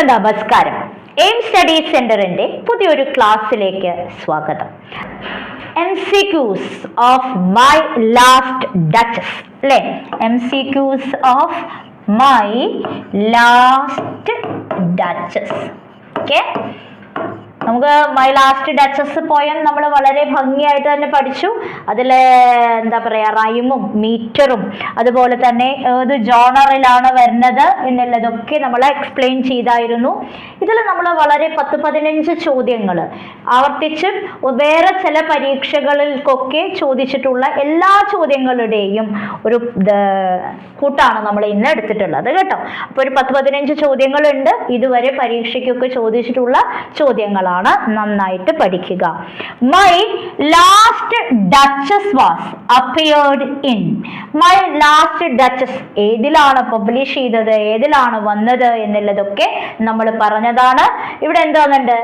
എല്ലാവർക്കും നമസ്കാരം. Aim study സെന്ററിന്റെ പുതിയൊരു ക്ലാസ്സിലേക്ക് സ്വാഗതം. M C Qs of My Last Duchess അല്ലെ? M C Qs of My Last Duchess. Okay? നമുക്ക് മൈ ലാസ്റ്റ് ഡച്ചസ് പോയം നമ്മൾ വളരെ ഭംഗിയായിട്ട് തന്നെ പഠിച്ചു. അതിലെ എന്താ പറയുക റൈമും മീറ്ററും അതുപോലെ തന്നെ ഏത് ജോണറിലാണ് വരുന്നത് എന്നുള്ളതൊക്കെ നമ്മൾ എക്സ്പ്ലെയിൻ ചെയ്തായിരുന്നു. ഇതിൽ നമ്മൾ വളരെ പത്ത് പതിനഞ്ച് ചോദ്യങ്ങൾ ആവർത്തിച്ച് വേറെ ചില പരീക്ഷകളിൽക്കൊക്കെ ചോദിച്ചിട്ടുള്ള എല്ലാ ചോദ്യങ്ങളുടെയും ഒരു കൂട്ടാണ് നമ്മൾ ഇന്ന് എടുത്തിട്ടുള്ളത് കേട്ടോ. അപ്പോൾ ഒരു പത്ത് പതിനഞ്ച് ചോദ്യങ്ങളുണ്ട്. ഇതുവരെ പരീക്ഷയ്ക്കൊക്കെ ചോദിച്ചിട്ടുള്ള ചോദ്യങ്ങളാണ്. നന്നായിട്ട് പഠിക്കുക. My Last Duchess was appeared in My Last Duchess ഏതിലാണ് പബ്ലിഷ് ചെയ്തത് ഏതിലാണ് വന്നത് എന്നുള്ളതൊക്കെ നമ്മൾ പറഞ്ഞതാണ്. ഇവിടെ എന്തോന്നുണ്ട്?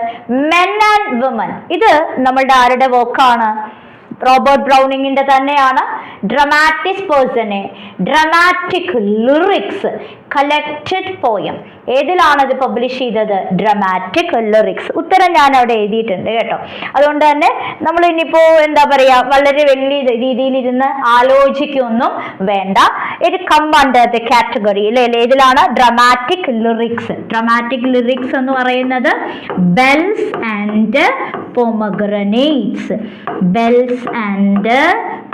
മെൻ ആൻഡ് വുമൻ ഇത് നമ്മളുടെ ആരുടെ വർക്കാണ് റോബർട്ട് ബ്രൗണിങ്ങിന്റെ തന്നെയാണ്. ഡ്രമാറ്റിക് പേഴ്സണെ ഡ്രമാറ്റിക് ലിറിക്സ് കളക്റ്റഡ് പോയം ഏതിലാണ് ഇത് പബ്ലിഷ് ചെയ്തത്? ഡ്രമാറ്റിക് ലിറിക്സ് ഉത്തരം ഞാൻ അവിടെ എഴുതിയിട്ടുണ്ട് കേട്ടോ. അതുകൊണ്ട് തന്നെ നമ്മൾ ഇനിയിപ്പോ എന്താ പറയാ വളരെ വലിയ രീതിയിൽ ഇരുന്ന് ആലോചിക്കൊന്നും വേണ്ട. ഇത് കം അണ്ടർ ദ കാറ്റഗറി അല്ലെ ഏതിലാണ് ഡ്രമാറ്റിക് ലിറിക്സ് ഡ്രമാറ്റിക് ലിറിക്സ് എന്ന് പറയുന്നത് Bells and Pomegranates Bells and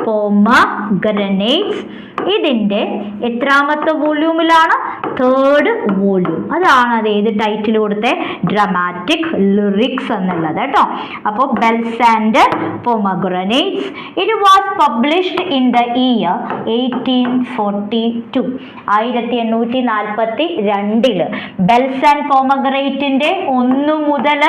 Pomegranates ഇതിന്റെ എത്രാമത്തെ വോള്യൂമിലാണ്? Third volume. അതാണ് അത് ഏത് ടൈറ്റിൽ കൊടുത്ത? ഡ്രമാറ്റിക് ലിറിക്സ് എന്നുള്ളത് കേട്ടോ. അപ്പോൾ Bells and Pomegranates it was published in the year eighteen forty two ആയിരത്തി എണ്ണൂറ്റി നാൽപ്പത്തി രണ്ടിൽ ബെൽസ് ആൻഡ് പോമഗ്രേറ്റിന്റെ ഒന്ന് മുതൽ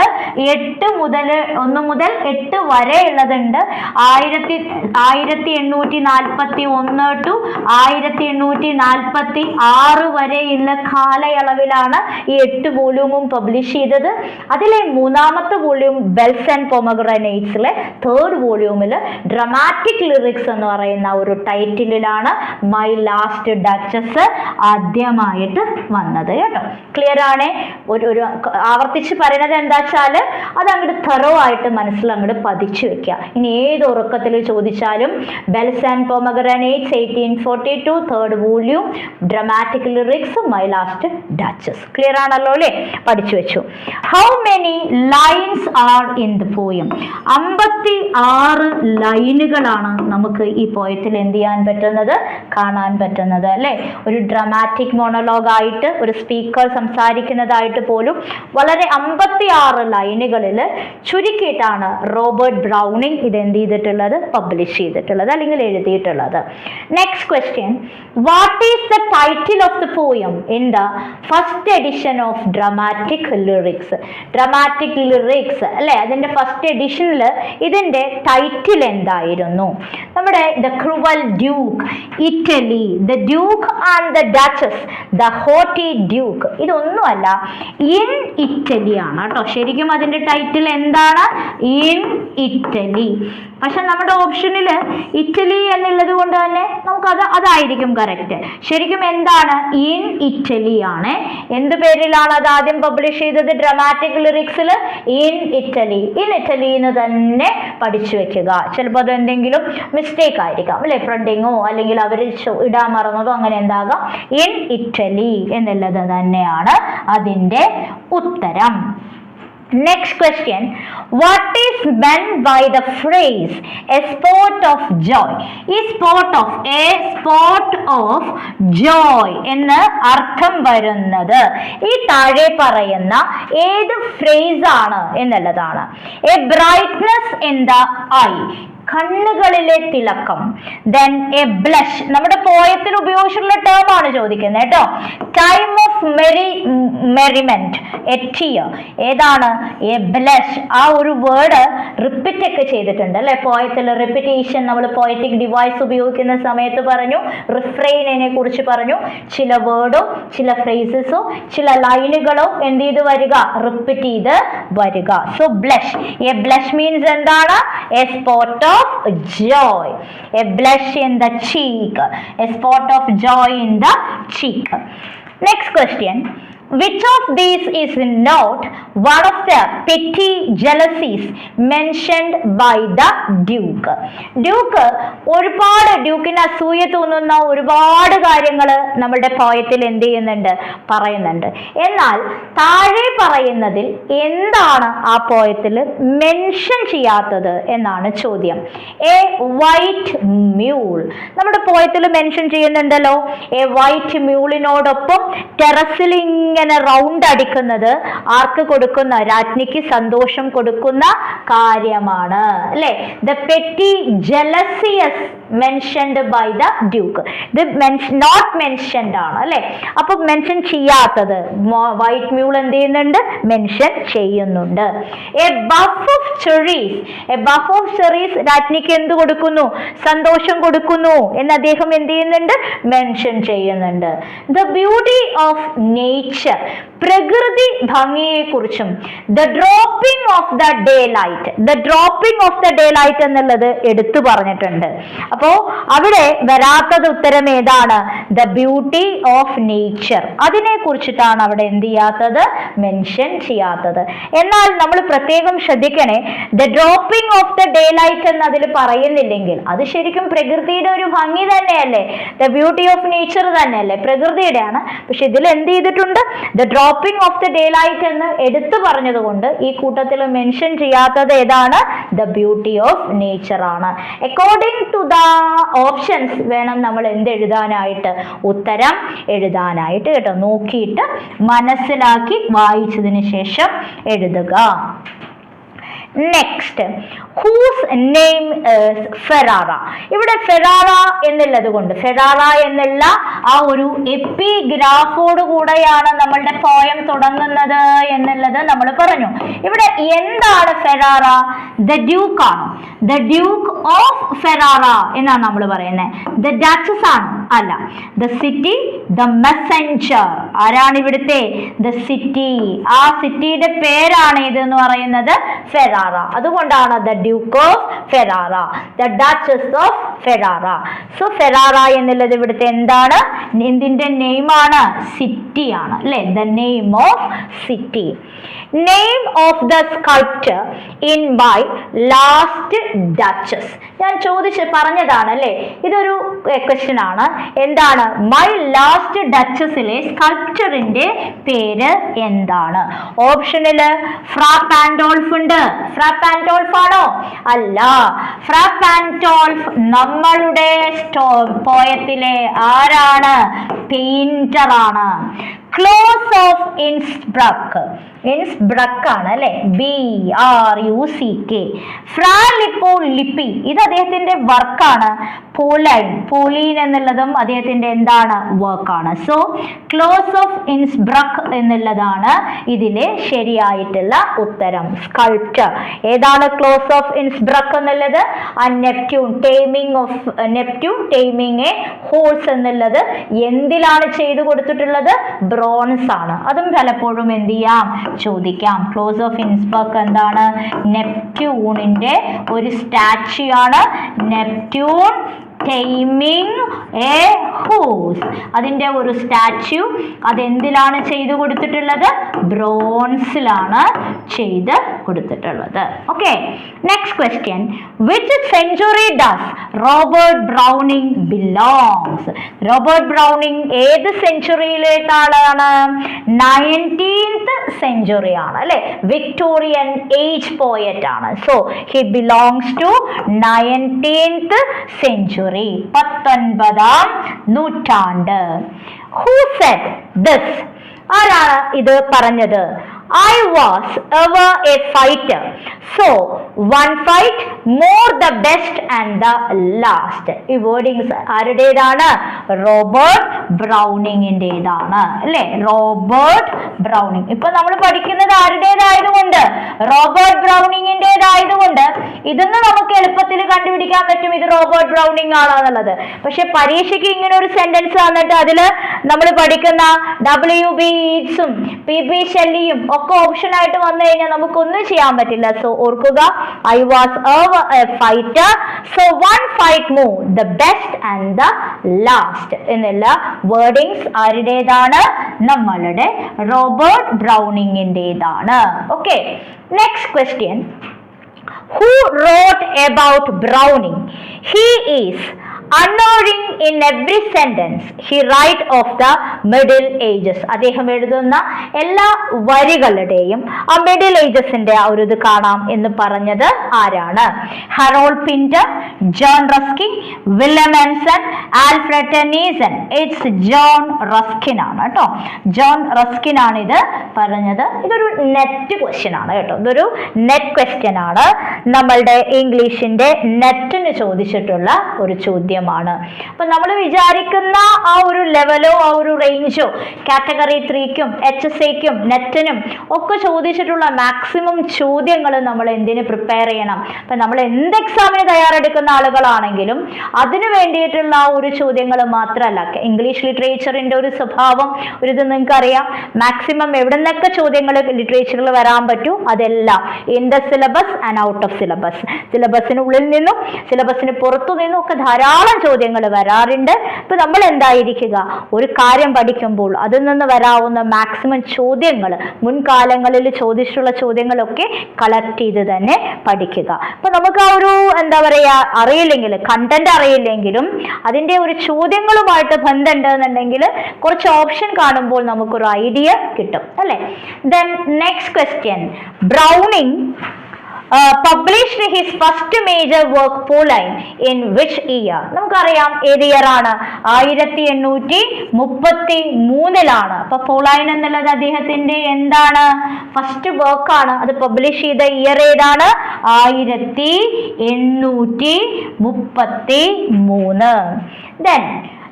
എട്ട് മുതൽ ഒന്ന് മുതൽ എട്ട് വരെ ഉള്ളതുണ്ട് ആയിരത്തി ആയിരത്തി എണ്ണൂറ്റി നാൽപ്പത്തി ഒന്ന് ടു ആയിരത്തി എണ്ണൂറ്റി നാൽപ്പത്തി ആറ് വരെയുള്ള കാലയളവിലാണ് ഈ എട്ട് വോള്യൂമും പബ്ലിഷ് ചെയ്തത്. അതിലെ മൂന്നാമത്തെ വോള്യൂം ബെൽസ് ആൻഡ് പൊമഗ്രനേറ്റ്സിലെ തേർഡ് വോള്യൂമിൽ ഡ്രമാറ്റിക് ലിറിക്സ് എന്ന് പറയുന്ന ഒരു ടൈറ്റിലാണ് മൈ ലാസ്റ്റ് ഡച്ചസ് ആദ്യമായിട്ട് വന്നത് കേട്ടോ. ക്ലിയർ ആണ്? ഒരു ഒരു ആവർത്തിച്ച് പറയുന്നത് എന്താ വെച്ചാൽ അത് അങ്ങോട്ട് തെറോ ആയിട്ട് മനസ്സിൽ അങ്ങോട്ട് പതിച്ചു വെക്കുക ഇനി ഏത് ഉറക്കത്തിൽ ചോദിച്ചാലും Bells and Pomegranates eighteen forty two third volume dramatic lyrics My Last Duchess clear ആണല്ലോ അല്ലേ? പഠിച്ചു വെച്ചു. How many lines are in the poem അമ്പത്തി ആറ് ലൈനുകളാണ് നമുക്ക് ഈ പോയത്തിൽ എന്ത് ചെയ്യാൻ പറ്റുന്നത്? കാണാൻ പറ്റുന്നത് അല്ലേ? ഒരു ഡ്രമാറ്റിക് മോണോലോഗായിട്ട് ഒരു സ്പീക്കർ സംസാരിക്കുന്നതായിട്ട് പോലും വളരെ അമ്പത്തി ആറ് ലൈനുകളിൽ ചുരുക്കിയിട്ടാണ് റോബർട്ട് ബ്രൗണിങ് ഇത് എന്ത് ചെയ്തിട്ടുള്ളത്? പബ്ലിഷ് ചെയ്തിട്ടുള്ളത് അല്ലെങ്കിൽ എഴുതിയിട്ടുള്ളത്. Next question what is the title of the poem in the first edition of dramatic lyrics dramatic lyrics അല്ലെ? അതിന്റെ ഫസ്റ്റ് എഡിഷനിൽ ഇതിന്റെ ടൈറ്റിൽ എന്തായിരുന്നു? നമ്മുടെ the cruel duke Italy the duke and the duchess the haughty duke ഇതൊന്നുമല്ല in Italy ആണ് കേട്ടോ. ശരിക്കും അതിന്റെ ടൈറ്റിൽ എന്താണ്? ഇൻ ഇറ്റലി പക്ഷെ നമ്മുടെ ഓപ്ഷനിൽ ഇറ്റലി എന്നുള്ളത് കൊണ്ട് തന്നെ നമുക്കത് അതായിരിക്കും കറക്റ്റ് ശരിക്കും എന്താണ്? ഇൻ ഇറ്റലി ആണ്. എന്ത് പേരിലാണ് അത് ആദ്യം പബ്ലിഷ് ചെയ്തത്? ഡ്രമാറ്റിക് ലിറിക്സിൽ ഇൻ ഇറ്റലി ഇൻ ഇറ്റലി എന്ന് തന്നെ പഠിച്ചു വെക്കുക. ചിലപ്പോൾ അത് എന്തെങ്കിലും മിസ്റ്റേക്ക് ആയിരിക്കാം. അല്ലെ? ഫ്രണ്ടിങ്ങോ അല്ലെങ്കിൽ അവർ ഇടാൻ മറന്നതോ അങ്ങനെ എന്താകാം? ഇൻ ഇറ്റലി എന്നുള്ളത് തന്നെയാണ് അതിന്റെ ഉത്തരം. Next question is meant by the phrase a spot of joy? ഈ spot of a spot of joy എന്ന് അർത്ഥം വരുന്നത്. ഈ താഴെ പറയുന്ന ഏത് ഫ്രേസ് ആണ് എന്നുള്ളതാണ്. A brightness in the eye കണ്ണുകളിലെ തിളക്കം. ദെൻ എ ബ്ലഷ് നമ്മുടെ പോയത്തിൽ ഉപയോഗിച്ചിട്ടുള്ള ടേം ആണ് ചോദിക്കുന്നത് കേട്ടോ. ടൈം ഓഫ് മെറി മെറിമെന്റ് എറ്റിയ ഏതാണ്? എ ബ്ലഷ് ആ ഒരു വേർഡ് റിപ്പീറ്റ് ഒക്കെ ചെയ്തിട്ടുണ്ട് അല്ലെ? പോയത്തിൽ റിപ്പീറ്റേഷൻ നമ്മൾ പോയറ്റിക് ഡിവൈസ് ഉപയോഗിക്കുന്ന സമയത്ത് പറഞ്ഞു റിഫ്രെയിനിനെ കുറിച്ച് പറഞ്ഞു. ചില വേർഡോ ചില ഫ്രേസസോ ചില ലൈനുകളോ എന്ത് ചെയ്ത് വരിക? റിപ്പീറ്റ് ചെയ്ത് വരിക. So blush a blush means എന്താണ്? A spot joy. A blush in the cheek. A spot of joy in the cheek. Next question Which of these is not one of the petty jealousies mentioned by the Duke? Duke ഒരുപാട് ഡ്യൂക്കിന് അസൂയ തോന്നുന്ന ഒരുപാട് കാര്യങ്ങൾ നമ്മുടെ പോയത്തിൽ എന്ത് ചെയ്യുന്നുണ്ട്? പറയുന്നുണ്ട്. എന്നാൽ താഴെ പറയുന്നതിൽ എന്താണ് ആ പോയത്തിൽ മെൻഷൻ ചെയ്യാത്തത് എന്നാണ് ചോദ്യം. എ വൈറ്റ് മ്യൂൾ നമ്മുടെ പോയത്തിൽ മെൻഷൻ ചെയ്യുന്നുണ്ടല്ലോ. എ വൈറ്റ് മ്യൂളിനോടൊപ്പം ടെറസിൽ ഇങ്ങനെ റൗണ്ട് അടിക്കുന്നത് ആർക്ക് കൊടുക്കുന്ന? രാജ്ഞിക്ക് സന്തോഷം കൊടുക്കുന്ന കാര്യമാണ്. അല്ലെ? The petty jealousies mentioned by the duke ഇത് നോട്ട് മെൻഷൻഡ് ആണ് അല്ലെ? അപ്പൊ മെൻഷൻ ചെയ്യാത്തത് വൈറ്റ് മ്യൂൾ എന്ത് ചെയ്യുന്നുണ്ട്? മെൻഷൻ ചെയ്യുന്നുണ്ട്. A bough of cherries a bough of cherries രാജ്ഞിക്ക് എന്ത് കൊടുക്കുന്നു? സന്തോഷം കൊടുക്കുന്നു. എന്ന് അദ്ദേഹം എന്ത് ചെയ്യുന്നുണ്ട്? മെൻഷൻ ചെയ്യുന്നുണ്ട്. ദ ബ്യൂട്ടി ഓഫ് നേച്ചർ പ്രകൃതി ഭംഗിയെ കുറിച്ചും the dropping of the daylight the dropping of the daylight എന്നുള്ളത് എടുത്തു പറഞ്ഞിട്ടുണ്ട്. അപ്പോ അവിടെ വരാത്തത് ഉത്തരം ഏതാണ്? ദ ബ്യൂട്ടി ഓഫ് നേച്ചർ അതിനെ കുറിച്ചിട്ടാണ് അവിടെ എന്ത് ചെയ്യാത്തത്? മെൻഷൻ ചെയ്യാത്തത്. എന്നാൽ നമ്മൾ പ്രത്യേകം ശ്രദ്ധിക്കണേ the dropping of the daylight എന്ന് അതിൽ പറയുന്നില്ലെങ്കിൽ അത് ശരിക്കും പ്രകൃതിയുടെ ഒരു ഭംഗി തന്നെയല്ലേ? ദ ബ്യൂട്ടി ഓഫ് നേച്ചർ തന്നെയല്ലേ? പ്രകൃതിയുടെയാണ്. പക്ഷെ ഇതിൽ എന്ത് ചെയ്തിട്ടുണ്ട്? The dropping of the daylight എന്ന് എടുത്തു പറഞ്ഞതുകൊണ്ട് ഈ കൂട്ടത്തിൽ മെൻഷൻ ചെയ്യാത്തത് ഏതാണ്? ദ ബ്യൂട്ടി ഓഫ് നേച്ചർ ആണ്. അക്കോർഡിംഗ് ടു ദ ഓപ്ഷൻസ് വേണം നമ്മൾ എന്ത് എഴുതാനായിട്ട്? ഉത്തരം എഴുതാനായിട്ട് കേട്ടോ. നോക്കിയിട്ട് മനസ്സിലാക്കി വായിച്ചതിന് ശേഷം എഴുതുക. നെക്സ്റ്റ് ഹൂസ് നെയിം ഫെറാറ ഇവിടെ ഫെറാറ എന്നുള്ളത് കൊണ്ട് ഫെറാറ എന്നുള്ള ആ ഒരു എപ്പിഗ്രാഫോട് കൂടെയാണ് നമ്മളുടെ പോയം തുടങ്ങുന്നത് എന്നുള്ളത് നമ്മൾ പറഞ്ഞു. ഇവിടെ എന്താണ് ഫെറാറ ദ ഡ്യൂക്ക് ആണ്. ദ ഡ്യൂക്ക് ഓഫ് ഫെറാറ എന്നാണ് നമ്മൾ പറയുന്നത്. ദ ഡച്ചസ് ആണ്. അല്ല ദ സിറ്റി ദ മെസ്സഞ്ചർ ആരാണ് ഇവിടുത്തെ? ദ സിറ്റി ആ സിറ്റിയുടെ പേരാണ് ഇത് എന്ന് പറയുന്നത് ഫെറാറ അതുകൊണ്ടാണ് the duke of Ferrara the duchess of Ferrara so Ferrara എന്നുള്ളത് ഇവിടുത്തെ എന്താണ്? എന്തിന്റെ നെയിമാണ് സിറ്റി ആണ്. അല്ലെ? The name of city name of the sculptor in by last duchess ഞാൻ ചോദിച്ച് പറഞ്ഞതാണ് അല്ലെ? ഇതൊരു ക്വസ്റ്റ്യൻ ആണ്. എന്താണ്? മൈ ലാസ്റ്റ് ഡച്ചസിലെ സ്കൾപ്ചറിന്റെ പേര് എന്താണ്? ഓപ്ഷനിൽ ഫ്രാപ്പാൻഡോൾഫ് ഉണ്ട്. ഫ്രാപ്പാൻഡോൾഫ് ആണോ? അല്ല. ഫ്രാപ്പാൻഡോൾഫ് നമ്മളുടെ പോയത്തിലെ ആരാണ്? പെയിന്റർ ആണ്. ക്ലോസ് ഓഫ് ഇൻസ്ബ്രക്ക് ഇൻസ്ബ്രക്ക് ആണ് അല്ലെ? B R U C K Fra Lippo Lippi ഇത് അദ്ദേഹത്തിന്റെ വർക്കാണ് പോലൈൻ പോലീൻ എന്നുള്ളതും അദ്ദേഹത്തിന്റെ എന്താണ്? വർക്കാണ് സോ ക്ലോസ് ഓഫ് ഇൻസ്ബ്രക്ക് എന്നുള്ളതാണ് ഇതിലെ ശരിയായിട്ടുള്ള ഉത്തരം. സ്കൾപ്റ്റർ ഏതാണ് ക്ലോസ് ഓഫ് ഇൻസ്ബ്രക്ക് എന്നുള്ളത്? ആ Neptune taming of Neptune taming a horse എന്നുള്ളത് എന്തിലാണ് ചെയ്തു കൊടുത്തിട്ടുള്ളത്? ബ്രോൺസ് ആണ്. അതും പലപ്പോഴും എന്ത് ചെയ്യാം? ചോദിക്കാം. ക്ലോസ് ഓഫ് ഇൻസ്ബർഗ് എന്താണ്? നെപ്റ്റ്യൂണിന്റെ ഒരു സ്റ്റാച്യു ആണ്. നെപ്റ്റ്യൂൺ ടൈമിങ് എ ഹോസ് അതിന്റെ ഒരു സ്റ്റാച്യു അതെന്തിലാണ് ചെയ്തു കൊടുത്തിട്ടുള്ളത്? ബ്രോൺസിലാണ് ചെയ്ത് കൊടുത്തിട്ടുള്ളത്. Okay next question which century does Robert Browning belongs Robert Browning ഏത് സെഞ്ചുറിയിലേക്കാളാണ് നയന്റീൻത്ത് സെഞ്ചുറി ആണ് അല്ലെ? വിക്ടോറിയൻ ഏജ് പോയറ്റ് ആണ്. So he belongs to nineteenth century പത്തൊൻപതാം നൂറ്റാണ്ട് ഹൂ സെറ്റ് ദിസ് ആരാണ് ഇത് പറഞ്ഞത്. I was ever a fighter so one fight more the best and the last ഈ വേർഡിങ്സ് ആരുടേതാണ്? റോബർട്ട് ബ്രൗണിങ്ങിന്റെതാണ് അല്ലേ? Robert Browning. ഇപ്പൊ നമ്മൾ പഠിക്കുന്നത് ആരുടേതായതുകൊണ്ട്? റോബർട്ട് ബ്രൗണിങ്ങിന്റെതായതുകൊണ്ട് ഇതൊന്ന് നമുക്ക് എളുപ്പത്തിൽ കണ്ടുപിടിക്കാൻ പറ്റും. ഇത് റോബർട്ട് ബ്രൗണിങ് ആണെന്നുള്ളത് പക്ഷെ പരീക്ഷയ്ക്ക് ഇങ്ങനെ ഒരു സെന്റൻസ് വന്നിട്ട് അതിൽ നമ്മൾ പഠിക്കുന്ന ഡബ്ല്യു ബി ഈറ്റ്സും പി ബി ഷെല്ലിയും ഒക്കെ ഓപ്ഷൻ ആയിട്ട് വന്നു കഴിഞ്ഞാൽ നമുക്കൊന്നും ചെയ്യാൻ പറ്റില്ല. സോ ഓർക്കുക I was a fighter so one fight more the best and the last എന്നുള്ള വേർഡിങ്സ് ആരുടേതാണ്? നമ്മളുടെ Robert ബ്രൗണിങ്ങിന്റെതാണ്. Okay next question who wrote about Browning? He is unerring in every sentence he write of the middle ages അദ്ദേഹം എഴുതുന്ന എല്ലാ വരികളുടെയും ആ middle ഏജസിന്റെ ആ ഒരു ഇത് കാണാം എന്ന് പറഞ്ഞത് ആരാണ്? Harold Pinter John Ruskin William Empson Alfred Tennyson it's John Ruskin ആണ് കേട്ടോ. ജോൺ റസ്കിൻ ആണ് ഇത് പറഞ്ഞത്. ഇതൊരു നെറ്റ് ക്വസ്റ്റ്യൻ ആണ് കേട്ടോ. ഇതൊരു നെറ്റ് ക്വസ്റ്റ്യൻ ആണ്. നമ്മളുടെ ഇംഗ്ലീഷിന്റെ നെറ്റിന് ചോദിച്ചിട്ടുള്ള ഒരു ചോദ്യമാണ് അപ്പൊ നമ്മൾ വിചാരിക്കുന്ന ആ ഒരു ലെവലോ ആ ഒരു റേഞ്ചോ കാറ്റഗറി ത്രീക്കും എച്ച് എസ് ഐക്കും നെറ്റിനും ഒക്കെ ചോദിച്ചിട്ടുള്ള മാക്സിമം ചോദ്യങ്ങൾ നമ്മൾ എന്തിന് പ്രിപ്പയർ ചെയ്യണം? അപ്പൊ നമ്മൾ എന്ത് എക്സാമിന് തയ്യാറെടുക്കുന്ന ആളുകളാണെങ്കിലും അതിനു വേണ്ടിയിട്ടുള്ള ആ ഒരു ചോദ്യങ്ങൾ മാത്രമല്ല ഇംഗ്ലീഷ് ലിറ്ററേച്ചറിന്റെ ഒരു സ്വഭാവം ഒരു ഇത് നിങ്ങൾക്ക് അറിയാം മാക്സിമം എവിടെ നിന്നൊക്കെ ചോദ്യങ്ങൾ ലിറ്ററേച്ചറിൽ വരാൻ പറ്റും? അതെല്ലാം in the syllabus and out of syllabus സിലബസിനുള്ളിൽ നിന്നും സിലബസിന് പുറത്തു നിന്നും ഒക്കെ ധാരാളം ചോദ്യങ്ങൾ വരാറുണ്ട്. ഇപ്പൊ നമ്മൾ എന്തായിരിക്കുക ഒരു കാര്യം പഠിക്കുമ്പോൾ അതിൽ നിന്ന് വരാവുന്ന മാക്സിമം ചോദ്യങ്ങൾ മുൻകാലങ്ങളിൽ ചോദിച്ചിട്ടുള്ള ചോദ്യങ്ങളൊക്കെ കളക്ട് ചെയ്ത് തന്നെ പഠിക്കുക. അപ്പൊ നമുക്ക് ആ ഒരു എന്താ പറയാ അറിയില്ലെങ്കിൽ കണ്ടന്റ് അറിയില്ലെങ്കിലും അതിന്റെ ഒരു ചോദ്യങ്ങളുമായിട്ട് ബന്ധമുണ്ടെന്നുണ്ടെങ്കിൽ കുറച്ച് ഓപ്ഷൻ കാണുമ്പോൾ നമുക്കൊരു ഐഡിയ കിട്ടും. അല്ലെ? Then next question Browning published his first major work Pauline in which year നമുക്കറിയാം ഏത് ഇയർ ആണ്? ആയിരത്തി എണ്ണൂറ്റി മുപ്പത്തി മൂന്നിലാണ് അപ്പൊ പോലൈൻ എന്നുള്ളത് അദ്ദേഹത്തിന്റെ എന്താണ്? ഫസ്റ്റ് വർക്ക് ആണ്. അത് പബ്ലിഷ് ചെയ്ത ഇയർ ഏതാണ്? ആയിരത്തി എണ്ണൂറ്റി മുപ്പത്തി മൂന്ന് then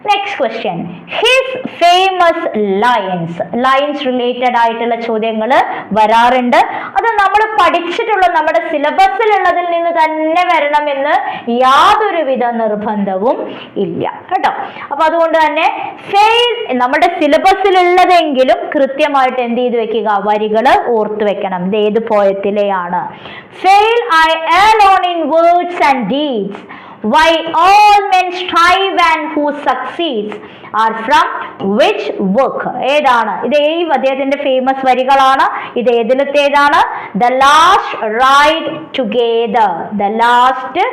next question his famous lines lines related ആയിട്ടുള്ള ചോദ്യങ്ങൾ വരാറുണ്ട്. അത് നമ്മൾ പഠിച്ചിട്ടുള്ള നമ്മുടെ സിലബസിലുള്ളതിൽ നിന്ന് തന്നെ വരണമെന്ന് യാതൊരുവിധ നിർബന്ധവും ഇല്ല. കേട്ടോ? അപ്പൊ അതുകൊണ്ട് തന്നെ ഫെയിൽ നമ്മുടെ സിലബസിലുള്ളതെങ്കിലും കൃത്യമായിട്ട് എന്ത് ചെയ്ത് വെക്കുക? വരികൾ ഓർത്തു വെക്കണം. ഇത് ഏത് പോയത്തിലെയാണ് fail I alone in words and deeds. Why all men strive and who succeeds are from which work ഏതാണ്? ഇത് ഈ അദ്ദേഹത്തിന്റെ ഫേമസ് വരികളാണ്. ഇത് ഏതിലത്തേതാണ്? The last ride together the last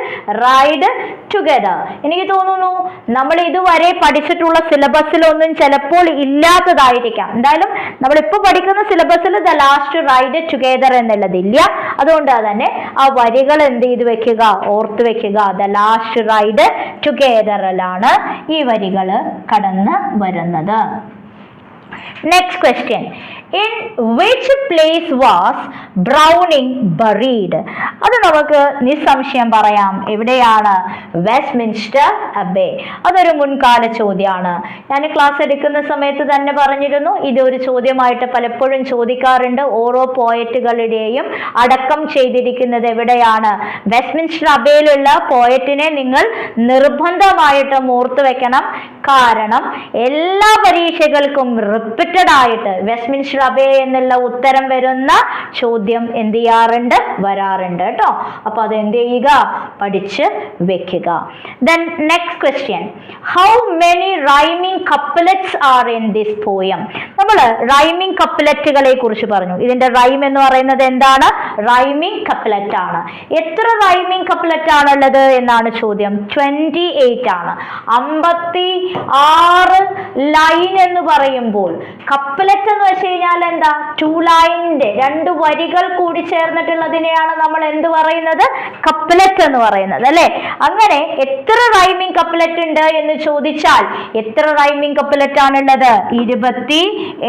ride together എനിക്ക് തോന്നുന്നു നമ്മൾ ഇതുവരെ പഠിച്ചിട്ടുള്ള സിലബസിലൊന്നും ചിലപ്പോൾ ഇല്ലാത്തതായിരിക്കാം. എന്തായാലും നമ്മൾ ഇപ്പോൾ പഠിക്കുന്ന സിലബസിൽ ദ ലാസ്റ്റ് റൈഡ് ടുഗെദർ എന്നുള്ളത് ഇല്ല അതുകൊണ്ട് തന്നെ ആ വരികൾ എന്ത് ചെയ്ത് വെക്കുക? ഓർത്ത് വെക്കുക. ദ ലാസ്റ്റ് റൈഡ് ടുഗെദറിലാണ് ഈ വരികൾ കടന്ന് വരുന്നത്. Next question in which place was Browning buried അത് നമുക്ക് നിസ്സംശയം പറയാം. എവിടെയാണ്? വെസ്റ്റ്മിൻസ്റ്റർ അബേ അതൊരു മുൻകാല ചോദ്യമാണ്. ഞാൻ ക്ലാസ് എടുക്കുന്ന സമയത്ത് തന്നെ പറഞ്ഞിരുന്നു. ഇത് ഒരു ചോദ്യമായിട്ട് പലപ്പോഴും ചോദിക്കാറുണ്ട്. ഓരോ പോയറ്റുകളുടെയും അടക്കം ചെയ്തിരിക്കുന്നത് എവിടെയാണ്? വെസ്റ്റ്മിൻസ്റ്റർ അബേയിലുള്ള പോയറ്റിനെ നിങ്ങൾ നിർബന്ധമായിട്ട് ഓർത്തു വെക്കണം. കാരണം എല്ലാ പരീക്ഷകൾക്കും റിപ്പീറ്റഡ് ആയിട്ട് വെസ്റ്റ്മിൻസ്റ്റർ അബേ എന്നുള്ള ഉത്തരം വരുന്ന ചോദ്യം എന്ത് ചെയ്യാറുണ്ട്? വരാറുണ്ട് കേട്ടോ. അപ്പൊ അത് എന്ത് ചെയ്യുക? പഠിച്ച് വെക്കുക. Then next question how many rhyming couplets are in this poem നമ്മൾ റൈമിംഗ് കപ്പലറ്റുകളെ കുറിച്ച് പറഞ്ഞു. ഇതിന്റെ റൈം എന്ന് പറയുന്നത് എന്താണ്? റൈമിംഗ് കപ്പലറ്റ് ആണ്. എത്ര റൈമിംഗ് കപ്പിലറ്റ് ആണുള്ളത് എന്നാണ് ചോദ്യം. ട്വന്റി എയ്റ്റ് ആണ്. അമ്പത്തി ആറ് ലൈൻ എന്ന് പറയുമ്പോൾ കപ്പലറ്റ് എന്ന് വെച്ച് എന്താ ടു ലൈനിന്റെ രണ്ട് വരികൾ കൂടി ചേർന്നിട്ടുള്ളതിനെയാണ് നമ്മൾ എന്ത് പറയുന്നത്? കപ്ലറ്റ് എന്ന് പറയുന്നത് അല്ലെ? അങ്ങനെ എത്ര റൈമിംഗ് കപ്ലറ്റ് ഉണ്ട് എന്ന് ചോദിച്ചാൽ എത്ര റൈമിംഗ് കപ്പിലറ്റ് ആണുള്ളത് ഇരുപത്തി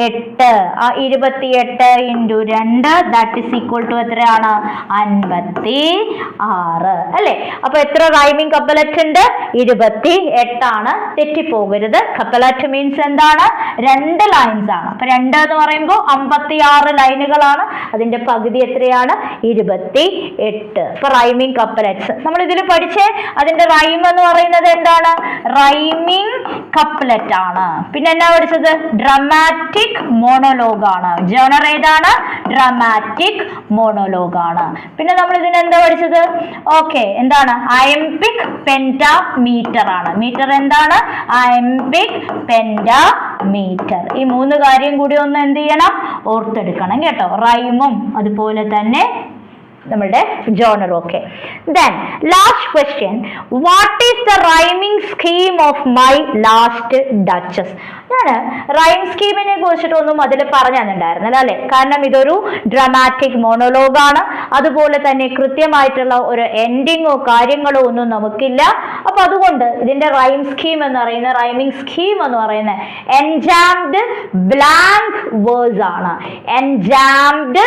എട്ട് ആ ഇരുപത്തി എട്ട് ഇന്റു രണ്ട് ദാറ്റ് ഇസ് ഈക്വൽ ടു എത്രയാണ്? അൻപത്തി ആറ് അല്ലെ? അപ്പൊ എത്ര റൈമിംഗ് കപ്പലറ്റ് ഉണ്ട്? ഇരുപത്തി എട്ടാണ് തെറ്റിപ്പോകരുത്. കപ്പലറ്റ് മീൻസ് എന്താണ്? രണ്ട് ലൈൻസ് ആണ്. അപ്പൊ രണ്ട് എന്ന് പറയുമ്പോൾ അമ്പത്തി ആറ് ലൈനുകളാണ്. അതിന്റെ പകുതി എത്രയാണ്? ഇരുപത്തി എട്ട്. ഇപ്പൊ റൈമിംഗ് കപ്ലറ്റ്സ് നമ്മൾ ഇതിൽ പഠിച്ചേ അതിന്റെ റൈം എന്ന് പറയുന്നത് എന്താണ്? റൈമിംഗ് കപ്ലറ്റ് ആണ്. പിന്നെ എന്നാ പഠിച്ചത്? ഡ്രമാറ്റിക് മോണോലോഗ് ആണ്. ജോണർ ഏതാണ്? ഡ്രമാറ്റിക് മോണോലോഗ് ആണ്. പിന്നെ നമ്മൾ ഇതിന് എന്താ പഠിച്ചത്? ഓക്കെ എന്താണ്? അയംപിക് പെന്റാ മീറ്റർ ആണ്. മീറ്റർ എന്താണ്? അയംപിക് പെന്റാ മീറ്റർ ഈ മൂന്ന് കാര്യം കൂടി ഒന്ന് എന്ത് ചെയ്യണം? ഓർത്തെടുക്കണം കേട്ടോ. റൈമും അതുപോലെ തന്നെ നമ്മുടെ ജോണർ ഒക്കെ then last question what is the rhyming scheme of My Last Duchess ഞാൻ റൈം സ്കീമിനെ കുറിച്ചിട്ടൊന്നും അതിൽ പറഞ്ഞു തന്നിട്ടുണ്ടായിരുന്നില്ല അല്ലെ? കാരണം ഇതൊരു ഡ്രമാറ്റിക് മോണോലോഗാണ് അതുപോലെ തന്നെ കൃത്യമായിട്ടുള്ള ഒരു എൻഡിങ്ങോ കാര്യങ്ങളോ ഒന്നും നമുക്കില്ല. അപ്പൊ അതുകൊണ്ട് ഇതിന്റെ റൈം സ്കീം എന്ന് പറയുന്ന റൈമിംഗ് സ്കീം എന്ന് പറയുന്ന എൻജാംഡ് ബ്ലാങ്ക് വേഴ്സ് ആണ്. Enjambed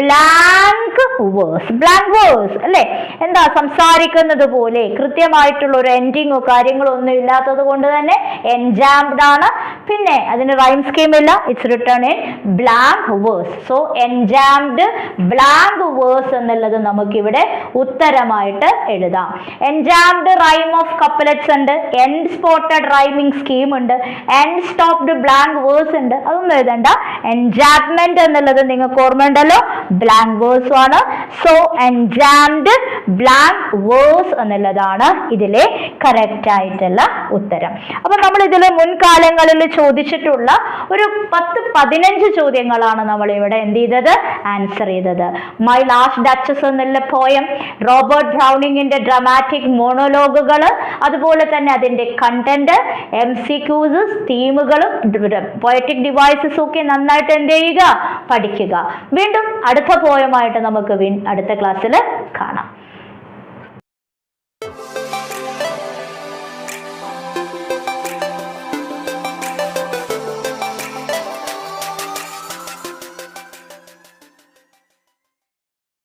blank verse blank verse അല്ലെ? എന്താ സംസാരിക്കുന്നത് പോലെ കൃത്യമായിട്ടുള്ള ഒരു എൻഡിങ്ങോ കാര്യങ്ങളോ ഒന്നും ഇല്ലാത്തത് കൊണ്ട് തന്നെ എൻജാംഡ് ആണ്. പിന്നെ അതിന് റൈം സ്കീം ഇല്ല it's written in blank verse so enjambed blank verse എന്നുള്ളത് നമുക്കിവിടെ ഉത്തരമായിട്ട് എഴുതാം. എൻജാംഡ് റൈം ഓഫ് കപ്പലറ്റ്സ് ഉണ്ട് എൻഡ് സ്പോട്ടഡ് റൈമിംഗ് സ്കീം ഉണ്ട് എൻഡ് സ്റ്റോപ്ഡ് ബ്ലാങ്ക് വേഴ്സ് ഉണ്ട്. അതൊന്നും എഴുതണ്ട. എൻജാപ്മെന്റ് എന്നുള്ളത് നിങ്ങൾക്ക് ഓർമ്മയുണ്ടല്ലോ ബ്ലാങ്ക് വേഴ്സും ആണ്. സോ എൻജാംഡ് ബ്ലാങ്ക് വേഴ്സ് എന്നുള്ളതാണ് ഇതിലെ കറക്റ്റ് ആയിട്ടുള്ള ഉത്തരം. അപ്പൊ നമ്മൾ ഇതിൽ മുൻകാലങ്ങളിൽ ചോദിച്ചിട്ടുള്ള ഒരു പത്ത് പതിനഞ്ച് ചോദ്യങ്ങളാണ് നമ്മൾ ഇവിടെ എന്ത് ചെയ്തത്? ആൻസർ ചെയ്തത്. മൈ ലാസ്റ്റ് ഡച്ചസ് എന്നുള്ള പോയം റോബർട്ട് ബ്രൗണിങ്ങിന്റെ ഡ്രമാറ്റിക് മോണോലോഗുകൾ അതുപോലെ തന്നെ അതിന്റെ കണ്ടന്റ് എം സി ക്യൂസ് തീമുകളും പോയറ്റിക് ഡിവൈസസും ഒക്കെ നന്നായിട്ട് എന്ത് ചെയ്യുക? പഠിക്കുക. വീണ്ടും അടുത്ത പോയമായിട്ട് നമുക്ക് അടുത്ത ക്ലാസ്സിൽ കാണാം.